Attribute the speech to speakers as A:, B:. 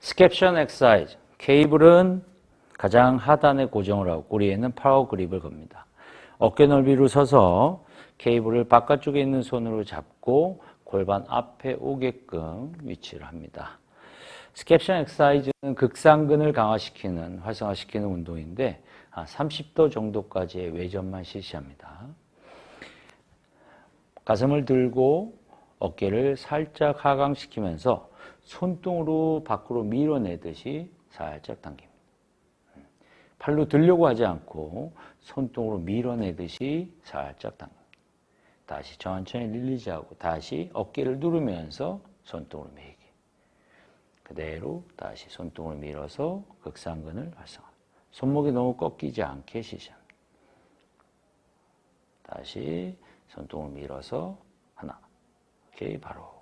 A: 스캡션 엑사이즈. 케이블은 가장 하단에 고정을 하고 꼬리에는 파워 그립을 겁니다. 어깨 넓이로 서서 케이블을 바깥쪽에 있는 손으로 잡고 골반 앞에 오게끔 위치를 합니다. 스캡션 엑사이즈는 극상근을 강화시키는, 활성화시키는 운동인데 30도 정도까지의 외전만 실시합니다. 가슴을 들고 어깨를 살짝 하강시키면서 손등으로 밖으로 밀어내듯이 살짝 당깁니다. 팔로 들려고 하지 않고 손등으로 밀어내듯이 살짝 당깁니다. 다시 천천히 릴리즈하고 다시 어깨를 누르면서 손등으로 밀기. 그대로 다시 손등으로 밀어서 극상근을 활성화. 손목이 너무 꺾이지 않게 시시합니다. 다시 손등으로 밀어서 하나. 오케이, 바로.